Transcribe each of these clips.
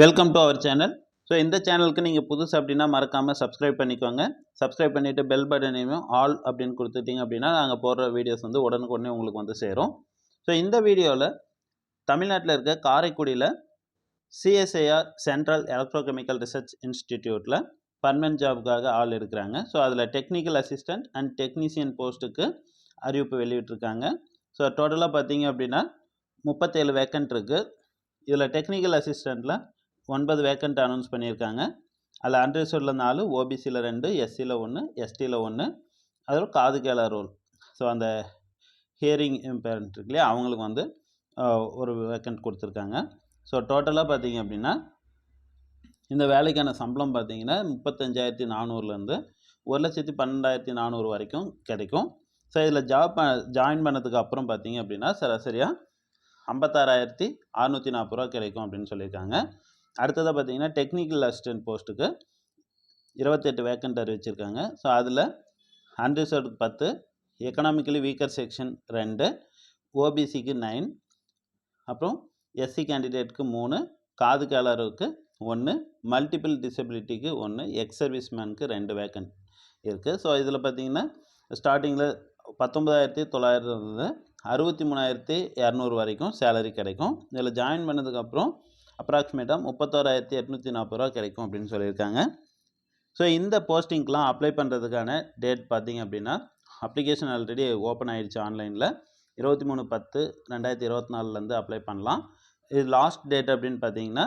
Welcome to our channel so இந்த சேனலுக்கு நீங்கள் புதுசு அப்படின்னா மறக்காமல் சப்ஸ்கிரைப் பண்ணிக்கோங்க. சப்ஸ்கிரைப் பண்ணிவிட்டு பெல் பட்டனையும் ஆல் அப்படின்னு கொடுத்துட்டிங்க அப்படின்னா நாங்கள் போடுற வீடியோஸ் வந்து உடனுக்குடனே உங்களுக்கு வந்து சேரும். ஸோ இந்த வீடியோவில் தமிழ்நாட்டில் இருக்க காரைக்குடியில் சிஎஸ்ஐஆர் சென்ட்ரல் எலக்ட்ரோகெமிக்கல் ரிசர்ச் இன்ஸ்டிடியூட்டில் பர்மனன்ட் ஜாபுக்காக ஆள் எடுக்கிறாங்க ஸோ அதில் டெக்னிக்கல் அசிஸ்டண்ட் அண்ட் டெக்னீஷியன் போஸ்ட்டுக்கு அறிவிப்பு வெளியிட்டிருக்காங்க. ஸோ டோட்டலாக பார்த்தீங்க அப்படின்னா முப்பத்தேழு வேக்கன்ட் இருக்குது இதில் டெக்னிக்கல் அசிஸ்டண்ட்டில் ஒன்பது வேக்கண்ட் அனௌன்ஸ் பண்ணியிருக்காங்க. அதில் அன்ரிசர்வ்டில் நாலு ஓபிசியில் ரெண்டு எஸ்சியில் ஒன்று எஸ்டியில் ஒன்று அதில் காது கேளா ரோல் ஸோ அந்த ஹியரிங் இம்பேரண்ட் இருக்கு இல்லையா அவங்களுக்கு வந்து ஒரு வேக்கண்ட் கொடுத்துருக்காங்க. ஸோ டோட்டலாக பார்த்தீங்க அப்படின்னா இந்த வேலைக்கான சம்பளம் பார்த்தீங்கன்னா முப்பத்தஞ்சாயிரத்தி நானூறுலேருந்து ஒரு லட்சத்தி பன்னெண்டாயிரத்தி நானூறு வரைக்கும் கிடைக்கும். ஸோ இதில் ஜாப் ஜாயின் பண்ணதுக்கு அப்புறம் பார்த்தீங்க அப்படின்னா சராசரியாக ஐம்பத்தாறாயிரத்தி அறநூற்றி நாற்பது ரூபா கிடைக்கும் அப்படின்னு சொல்லியிருக்காங்க. அடுத்ததாக பார்த்தீங்கன்னா டெக்னிக்கல் அசிஸ்டன்ட் போஸ்ட்டுக்கு இருபத்தெட்டு வேக்கண்ட் அறிவிச்சிருக்காங்க ஸோ அதில் அன்ரிசர்வ்டு பத்து எக்கனாமிக்கலி வீக்கர் செக்ஷன் ரெண்டு ஓபிசிக்கு நைன் அப்புறம் எஸ்சி கேண்டிடேட்டுக்கு மூணு காது கேளருக்கு ஒன்று மல்டிபிள் டிசபிலிட்டிக்கு ஒன்று எக்ஸ் சர்வீஸ் மேனுக்கு ரெண்டு வேக்கண்ட் இருக்குது ஸோ இதில் பார்த்தீங்கன்னா ஸ்டார்டிங்கில் பத்தொம்பதாயிரத்தி தொள்ளாயிரம் அறுபத்தி மூணாயிரத்தி இரநூறு வரைக்கும் சேலரி கிடைக்கும். இதில் ஜாயின் பண்ணதுக்கப்புறம் அப்ராக்சிமேட்டாக முப்பத்தோராயிரத்தி எட்நூற்றி நாற்பது ரூபா கிடைக்கும் அப்படின்னு சொல்லியிருக்காங்க. ஸோ இந்த போஸ்டிங்க்கெலாம் அப்ளை பண்ணுறதுக்கான டேட் பார்த்திங்க அப்படின்னா அப்ளிகேஷன் ஆல்ரெடி ஓப்பன் ஆகிடுச்சு ஆன்லைனில் இருபத்தி மூணு பத்து ரெண்டாயிரத்தி இருபத்தி நாலுலேருந்து அப்ளை பண்ணலாம். இது லாஸ்ட் டேட் அப்படின்னு பார்த்தீங்கன்னா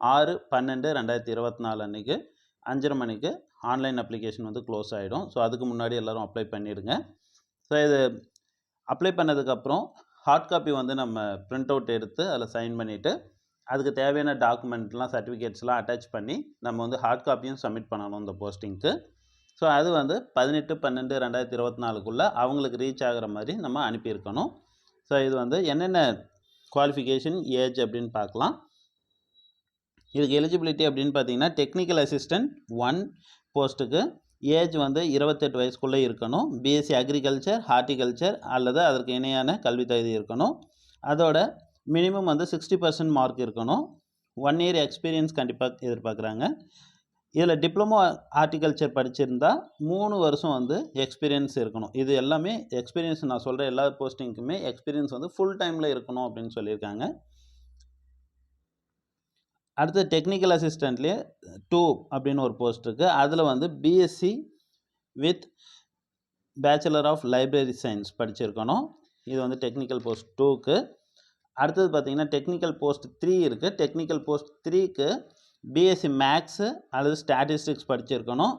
ஆறு பன்னெண்டு ரெண்டாயிரத்தி இருபத்தி நாலு அன்றைக்கி அஞ்சரை மணிக்கு ஆன்லைன் அப்ளிகேஷன் வந்து க்ளோஸ் ஆகிடும் ஸோ அதுக்கு முன்னாடி எல்லோரும் அப்ளை பண்ணிடுங்க. ஸோ இது அப்ளை பண்ணதுக்கப்புறம் ஹார்ட் காப்பி வந்து நம்ம பிரிண்ட் அவுட் எடுத்து அதில் சைன் பண்ணிவிட்டு அதுக்கு தேவையான டாக்குமெண்ட்லாம் சர்டிஃபிகேட்ஸ்லாம் அட்டாச் பண்ணி நம்ம வந்து ஹார்ட் காப்பியும் சப்மிட் பண்ணணும் இந்த போஸ்டிங்க்கு ஸோ அது வந்து பதினெட்டு பன்னெண்டு ரெண்டாயிரத்தி இருபத்தி நாலுக்குள்ளே அவங்களுக்கு ரீச் ஆகிற மாதிரி நம்ம அனுப்பியிருக்கணும். ஸோ இது வந்து என்னென்ன குவாலிஃபிகேஷன் ஏஜ் அப்படின்னு பார்க்கலாம். இதுக்கு எலிஜிபிலிட்டி அப்படின்னு பார்த்தீங்கன்னா டெக்னிக்கல் அசிஸ்டன்ட் ஒன் போஸ்ட்டுக்கு ஏஜ் வந்து இருபத்தெட்டு வயசுக்குள்ளே இருக்கணும். பிஎஸ்சி அக்ரிகல்ச்சர் ஹார்டிகல்ச்சர் அல்லது அதற்கு இணையான கல்வி தகுதி இருக்கணும். அதோட மினிமம் வந்து சிக்ஸ்டி பர்சன்ட் மார்க் இருக்கணும். ஒன் இயர் எக்ஸ்பீரியன்ஸ் கண்டிப்பாக எதிர்பார்க்குறாங்க. இதில் டிப்ளமோ ஆர்டிகல்ச்சர் படிச்சிருந்தா மூணு வருஷம் வந்து எக்ஸ்பீரியன்ஸ் இருக்கணும். இது எல்லாமே எக்ஸ்பீரியன்ஸ் நான் சொல்கிற எல்லா போஸ்டிங்க்குமே எக்ஸ்பீரியன்ஸ் வந்து ஃபுல் டைமில் இருக்கணும் அப்படின்னு சொல்லியிருக்காங்க. அடுத்து டெக்னிக்கல் அசிஸ்டண்ட்லேயே டூ அப்படின்னு ஒரு போஸ்ட் இருக்குது அதில் வந்து BSc with bachelor of library science படிச்சிருக்கணும். இது வந்து டெக்னிக்கல் போஸ்ட் டூக்கு அடுத்தது பார்த்தீங்கன்னா டெக்னிக்கல் போஸ்ட் த்ரீ இருக்குது டெக்னிக்கல் போஸ்ட் த்ரீக்கு பிஎஸ்சி மேக்ஸு அல்லது ஸ்டாட்டிஸ்டிக்ஸ் படிச்சிருக்கணும்.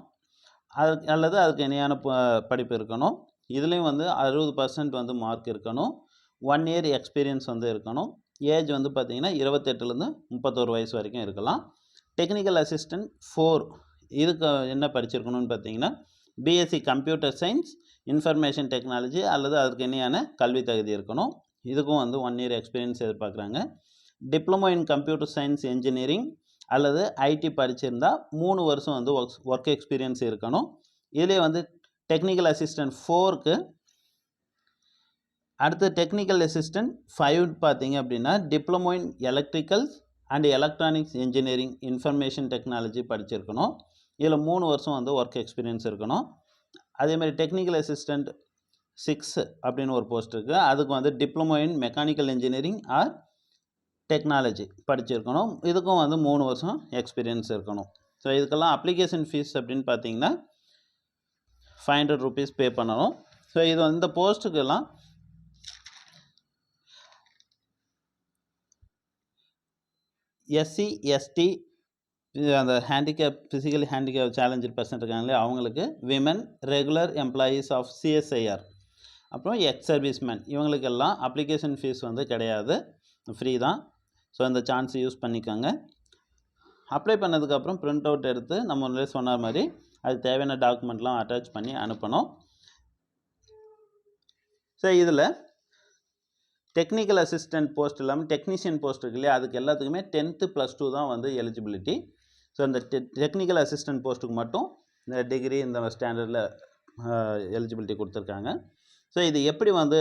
அது அல்லது அதுக்கு இணையான ப- படிப்பு இருக்கணும். இதுலேயும் வந்து அறுபது பர்சன்ட் வந்து மார்க் இருக்கணும். ஒன் இயர் எக்ஸ்பீரியன்ஸ் வந்து இருக்கணும். ஏஜ் வந்து பார்த்தீங்கன்னா இருபத்தெட்டுலேருந்து முப்பத்தோரு வயசு வரைக்கும் இருக்கலாம். டெக்னிக்கல் அசிஸ்டன்ட் ஃபோர் இதுக்கு என்ன படிச்சிருக்கணும்னு பார்த்தீங்கன்னா BSc computer science information technology அல்லது அதுக்கு இணையான கல்வி தகுதி இருக்கணும். இதுக்கும் வந்து ஒன் இயர் எக்ஸ்பீரியன்ஸ் எதிர்பார்க்குறாங்க. Diploma in computer science engineering அல்லது ஐடி படிச்சிருந்தால் மூணு வருஷம் வந்து ஒர்க் ஒர்க் எக்ஸ்பீரியன்ஸ் இருக்கணும். இதுலேயே வந்து டெக்னிக்கல் அசிஸ்டன்ட் ஃபோருக்கு அடுத்து டெக்னிக்கல் அசிஸ்டன்ட் ஃபைவ் பார்த்தீங்க அப்படின்னா diploma in electricals and electronics engineering information technology படிச்சிருக்கணும். இதில் மூணு வருஷம் வந்து ஒர்க் எக்ஸ்பீரியன்ஸ் இருக்கணும். அதேமாதிரி டெக்னிக்கல் அசிஸ்டண்ட் சிக்ஸ் அப்படின்னு ஒரு போஸ்ட் இருக்குது அதுக்கு வந்து diploma in mechanical engineering or technology படிச்சிருக்கணும். இதுக்கும் வந்து மூணு வருஷம் எக்ஸ்பீரியன்ஸ் இருக்கணும். ஸோ இதுக்கெல்லாம் அப்ளிகேஷன் ஃபீஸ் அப்படின்னு பார்த்தீங்கன்னா ஃபைவ் ஹண்ட்ரட் ருபீஸ் பே பண்ணணும். ஸோ இது வந்து இந்த போஸ்ட்டுக்கெல்லாம் எஸ்சி எஸ்டி அந்த handicap physically handicap challenger person இருக்காங்களே அவங்களுக்கு women regular employees of CSIR அப்புறம் எக்ஸ் சர்வீஸ்மேன் இவங்களுக்கெல்லாம் அப்ளிகேஷன் ஃபீஸ் வந்து கிடையாது. ஃப்ரீ தான். ஸோ இந்த சான்ஸ் யூஸ் பண்ணிக்கோங்க. அப்ளை பண்ணதுக்கப்புறம் பிரிண்ட் அவுட் எடுத்து நம்ம முன்னாடியே சொன்ன மாதிரி அதுக்கு தேவையான டாக்குமெண்ட்லாம் அட்டாச் பண்ணி அனுப்பணும். ஸோ இதில் டெக்னிக்கல் அசிஸ்டன்ட் போஸ்ட் இல்லாமல் டெக்னீஷியன் போஸ்ட் இருக்கு இல்லையா? அதுக்கு எல்லாத்துக்குமே டென்த்து ப்ளஸ் டூ தான் வந்து எலிஜிபிலிட்டி ஸோ இந்த டெ டெக்னிக்கல் அசிஸ்டன்ட் போஸ்ட்டுக்கு மட்டும் இந்த டிகிரி இந்த ஸ்டாண்டர்டில் எலிஜிபிலிட்டி கொடுத்துருக்காங்க. ஸோ இது எப்படி வந்து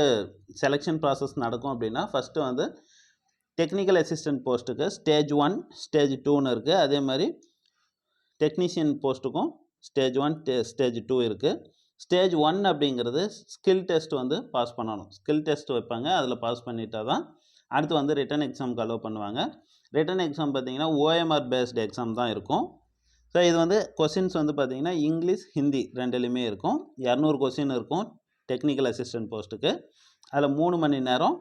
செலெக்ஷன் ப்ராசஸ் நடக்கும் அப்படின்னா ஃபஸ்ட்டு வந்து டெக்னிக்கல் அசிஸ்டன்ட் போஸ்ட்டுக்கு ஸ்டேஜ் ஒன் ஸ்டேஜ் டூன்னு இருக்குது அதே மாதிரி டெக்னீஷியன் போஸ்ட்டுக்கும் ஸ்டேஜ் ஒன் ஸ்டேஜ் டூ இருக்குது ஸ்டேஜ் ஒன் அப்படிங்கிறது ஸ்கில் டெஸ்ட் வந்து பாஸ் பண்ணணும். ஸ்கில் டெஸ்ட் வைப்பாங்க. அதில் பாஸ் பண்ணிட்டா தான் அடுத்து வந்து ரிட்டன் எக்ஸாமுக்கு அலோவ் பண்ணுவாங்க. ரிட்டன் எக்ஸாம் பார்த்தீங்கன்னா ஓஎம்ஆர் பேஸ்டு எக்ஸாம் தான் இருக்கும். ஸோ இது வந்து கொஷின்ஸ் வந்து பார்த்தீங்கன்னா இங்கிலீஷ் ஹிந்தி ரெண்டுலேயுமே இருக்கும். இரநூறு கொஷின் இருக்கும். டெக்னிக்கல் அசிஸ்டன்ட் போஸ்ட்டுக்கு அதில் மூணு மணி நேரம்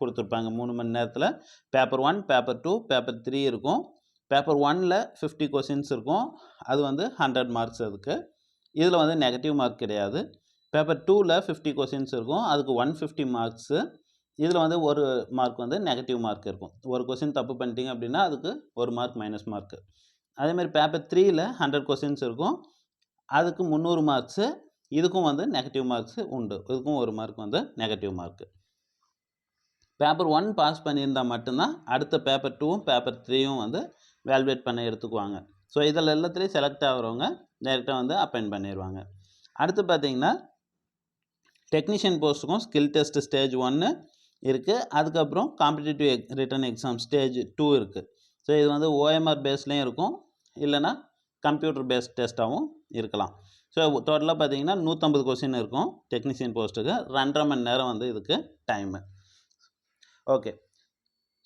கொடுத்துருப்பாங்க. மூணு மணி நேரத்தில் paper one paper two paper three இருக்கும். பேப்பர் ஒனில் ஃபிஃப்டி கொஷின்ஸ் இருக்கும். அது வந்து ஹண்ட்ரட் மார்க்ஸ் அதுக்கு. இதில் வந்து நெகட்டிவ் மார்க் கிடையாது. பேப்பர் டூவில் ஃபிஃப்டி கொஷின்ஸ் இருக்கும். அதுக்கு ஒன் ஃபிஃப்டி மார்க்ஸு இதில் வந்து ஒரு மார்க் வந்து நெகட்டிவ் மார்க் இருக்கும். ஒரு கொஷின் தப்பு பண்ணிட்டீங்க அப்படின்னா அதுக்கு ஒரு மார்க் மைனஸ் மார்க்கு அதேமாதிரி பேப்பர் த்ரீயில் ஹண்ட்ரட் கொஷின்ஸ் இருக்கும். அதுக்கு முந்நூறு மார்க்ஸு இதுக்கும் வந்து நெகட்டிவ் மார்க்ஸு உண்டு. இதுக்கும் ஒரு மார்க் வந்து negative mark paper one pass பண்ணியிருந்தால் மட்டும்தான் அடுத்த பேப்பர் டூவும் பேப்பர் த்ரீயும் வந்து வேல்வேட் பண்ண எடுத்துக்குவாங்க. ஸோ இதில் எல்லாத்துலேயும் செலக்ட் ஆகிறவங்க டேரெக்டாக வந்து அப்பாயின்ட் பண்ணிடுவாங்க அடுத்து பார்த்தீங்கன்னா டெக்னீஷியன் போஸ்ட்டுக்கும் ஸ்கில் டெஸ்ட் ஸ்டேஜ் ஒன்று இருக்குது அதுக்கப்புறம் காம்படிட்டிவ் எக் ரிட்டன் எக்ஸாம் ஸ்டேஜ் டூ இருக்குது ஸோ இது வந்து ஓஎம்ஆர் பேஸ்லேயும் இருக்கும். இல்லைனா கம்ப்யூட்டர் பேஸ்ட் டெஸ்ட்டாகவும் இருக்கலாம். ஸோ டோட்டலாக பார்த்தீங்கன்னா நூற்றம்பது கொஸ்டின் இருக்கும் டெக்னீஷியன் போஸ்ட்டுக்கு ரெண்டரை மணி நேரம் வந்து இதுக்கு டைமு ஓகே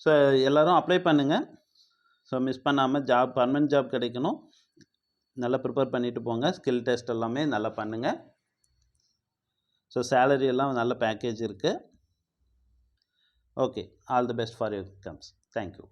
ஸோ எல்லோரும் அப்ளை பண்ணுங்கள் ஸோ மிஸ் பண்ணாமல் ஜாப் பர்மனெண்ட் ஜாப் கிடைக்கணும். நல்லா ப்ரிப்பேர் பண்ணிவிட்டு போங்க. ஸ்கில் டெஸ்ட் எல்லாமே நல்லா பண்ணுங்கள் ஸோ சேலரி எல்லாம் நல்ல பேக்கேஜ் இருக்குது okay all the best for your comes thank you